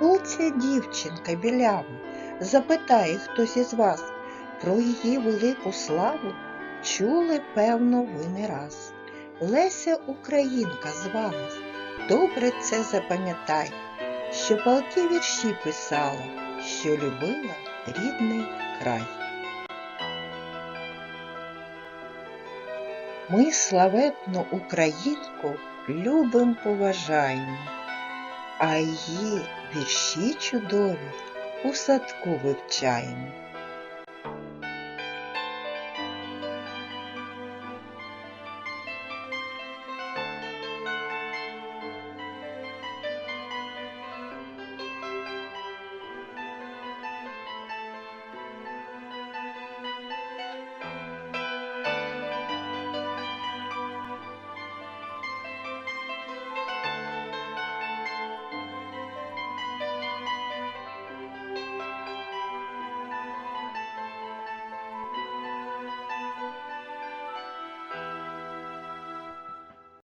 Хто ця дівчинка білява? Запитає хтось із вас. Про її велику славу чули, певно, ви не раз. Леся Українка звалась, добре це запам'ятай, що палки вірші писала, що любила рідний край. Ми славетну українку любим поважаємо, а її вірші чудові у садку вивчаємо.